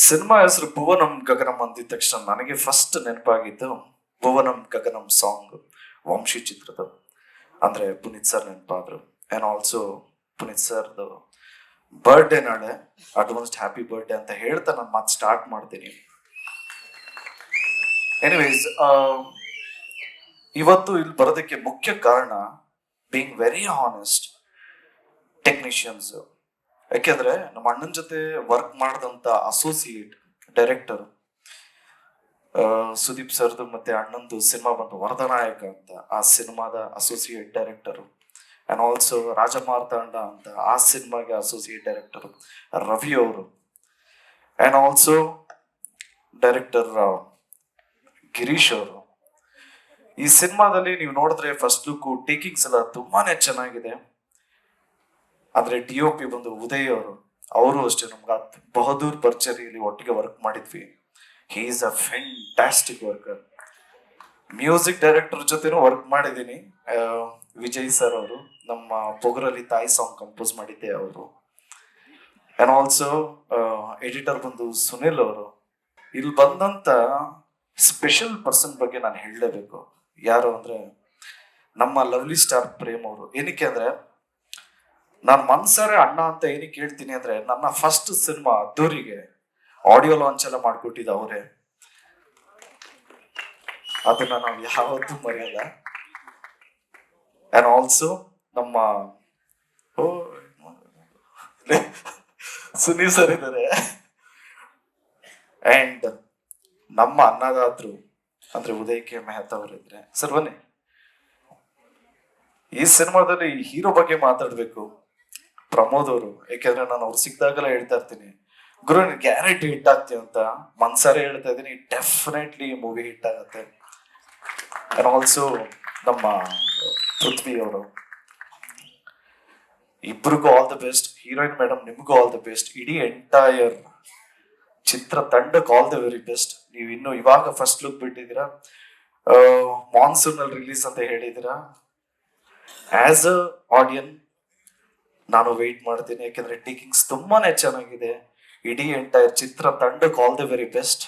Cinema ಹೆಸರು ಭುವನಂ ಗಗನಂ ಅಂದಿದ ತಕ್ಷಣ ನನಗೆ ಫಸ್ಟ್ ನೆನಪಾಗಿದ್ದು ಭುವನಂ ಗಗನಂ ಸಾಂಗ್ ವಂಶಿ ಚಿತ್ರದ ಅಂದ್ರೆ ಪುನೀತ್ ಸರ್ ನೆನಪಾದ್ರು. ಅಂಡ್ ಆಲ್ಸೋ ಪುನೀತ್ ಸರ್ದು ಬರ್ಡೇ ನಾಳೆ ಅಡ್ವಾನ್ಸ್ಡ್ ಹ್ಯಾಪಿ ಬರ್ಡೇ ಅಂತ ಹೇಳ್ತಾ ನಾನು ಮಾತು ಸ್ಟಾರ್ಟ್ ಮಾಡ್ತೀನಿ. ಎನಿವೇಸ್ ಇವತ್ತು ಇಲ್ಲಿ ಬರೋದಕ್ಕೆ ಮುಖ್ಯ ಕಾರಣ ಬೀಂಗ್ ವೆರಿ ಹಾನೆಸ್ಟ್ ಟೆಕ್ನಿಷಿಯನ್ಸ್ ಯಾಕೆಂದ್ರೆ ನಮ್ಮ ಅಣ್ಣನ ಜೊತೆ ವರ್ಕ್ ಮಾಡಿದಂತ ಅಸೋಸಿಯೇಟ್ ಡೈರೆಕ್ಟರ್ ಸುದೀಪ್ ಸರ್ದು ಮತ್ತೆ ಅಣ್ಣಂದು ಸಿನಿಮಾ ಬಂತು. ವರದನಾಯಕ ಅಂತ ಆ ಸಿನಿಮಾದ associate director and also Rajamarthanda ಅಂತ ಆ ಸಿನಿಮಾಗೆ ಅಸೋಸಿಯೇಟ್ ಡೈರೆಕ್ಟರ್ ರವಿ ಅವರು. ಅಂಡ್ ಆಲ್ಸೋ ಡೈರೆಕ್ಟರ್ ಗಿರೀಶ್ ಅವರು. ಈ ಸಿನಿಮಾದಲ್ಲಿ ನೀವು ನೋಡಿದ್ರೆ ಫಸ್ಟ್ ಲುಕ್ ಟೇಕಿಂಗ್ಸ್ ಎಲ್ಲ ತುಂಬಾನೇ ಚೆನ್ನಾಗಿದೆ. ಆದ್ರೆ ಡಿ ಒ ಪಿ ಬಂದು ಉದಯ್ ಅವರು ಅವರು ಅಷ್ಟೇ ನಮ್ಗೆ ಬಹದ್ದೂರ್ ಬರ್ಚರಿಯಲ್ಲಿ ಒಟ್ಟಿಗೆ ವರ್ಕ್ ಮಾಡಿದ್ವಿ. He is a fantastic worker music director ಜೊತೆನೂ ವರ್ಕ್ ಮಾಡಿದ್ದೀನಿ. ವಿಜಯ್ ಸರ್ ಅವರು, ನಮ್ಮ ಪೊಗರಲ್ಲಿ ತಾಯಿ ಸಾಂಗ್ ಕಂಪೋಸ್ ಮಾಡಿದ್ದೆ ಅವರು. ಅಂಡ್ ಆಲ್ಸೋ ಎಡಿಟರ್ ಬಂದು ಸುನಿಲ್ ಅವರು. ಇಲ್ಲಿ ಬಂದಂತ ಸ್ಪೆಷಲ್ ಪರ್ಸನ್ ಬಗ್ಗೆ ನಾನು ಹೇಳಲೇಬೇಕು. ಯಾರು ಅಂದ್ರೆ ನಮ್ಮ ಲವ್ಲಿ ಸ್ಟಾರ್ ಪ್ರೇಮ್ ಅವರು. ಏನಕ್ಕೆ ಅಂದ್ರೆ ನಾನು ಮನ್ಸಾರೆ ಅಣ್ಣ ಅಂತ ಏನಕ್ಕೆ ಹೇಳ್ತೀನಿ ಅಂದ್ರೆ ನನ್ನ ಫಸ್ಟ್ ಸಿನಿಮಾ ಅದ್ದೂರಿಗೆ ಆಡಿಯೋ ಲಾಂಚ್ ಎಲ್ಲ ಮಾಡ್ಕೊಟ್ಟಿದ್ದ ಅವರೇ. ಅದನ್ನ ನಾವು ಯಾವತ್ತೂ ಮರೆಯಲ್ಲ. ಅಂಡ್ ಆಲ್ಸೋ ನಮ್ಮ, ಓ, ಸುನೀಲ್ ಸರ್ ಇದ್ದಾರೆ ಅಂಡ್ ನಮ್ಮ ಅನ್ನದಾತರು ಅಂದ್ರೆ ಉದಯ್ ಕೆ ಮೆಹತಾ ಅವರಿದ್ರೆ. ಸರ್ ಬನ್ನಿ. ಈ ಸಿನಿಮಾದಲ್ಲಿ ಹೀರೋ ಬಗ್ಗೆ ಮಾತಾಡ್ಬೇಕು. ಪ್ರಮೋದ್ ಅವರು ಯಾಕೆಂದ್ರೆ ನಾನು ಅವ್ರು ಸಿಕ್ಕಿದಾಗೆಲ್ಲ ಹೇಳ್ತಾ ಇರ್ತೀನಿ, ಗುರು, ನೀನ್ ಗ್ಯಾರಂಟಿ ಹಿಟ್ ಆಗ್ತೀವಿ ಅಂತ ಮನ್ಸಾರೆ ಹೇಳ್ತಾ ಇದೀನಿ ಡೆಫಿನೆಟ್ಲಿ ಮೂವಿ ಹಿಟ್ ಆಗತ್ತೆ. ಅಂಡ್ ಆಲ್ಸೋ ನಮ್ಮ ಪೃಥ್ವಿ ಅವರು. ಇಬ್ಬರಿಗೂ all the best heroine madam ನಿಮಗೂ ಆಲ್ ದ ಬೆಸ್ಟ್ ಇಡೀ ಎಂಟೈರ್ ಚಿತ್ರ ತಂಡಕ್ಕೆ ಆಲ್ ದ ವೆರಿ ಬೆಸ್ಟ್ ನೀವು ಇನ್ನು ಇವಾಗ ಫಸ್ಟ್ ಲುಕ್ ಬಿಟ್ಟಿದ್ದೀರಾ? ಮಾನ್ಸೂನ್ ಅಲ್ಲಿ ರಿಲೀಸ್ ಅಂತ ಹೇಳಿದಿರಾ ಆಸ್ ಅ ಆಡಿಯನ್ ನಾನು ವೆಯ್ಟ್ ಮಾಡ್ತೀನಿ, ಯಾಕೆಂದ್ರೆ ಟೀಕಿಂಗ್ಸ್ ತುಂಬಾನೇ ಚೆನ್ನಾಗಿದೆ. ಇಡೀ ಎಂಟೈರ್ ಚಿತ್ರ ತಂಡಕ್ಕೆ ಆಲ್ ದಿ ವೆರಿ ಬೆಸ್ಟ್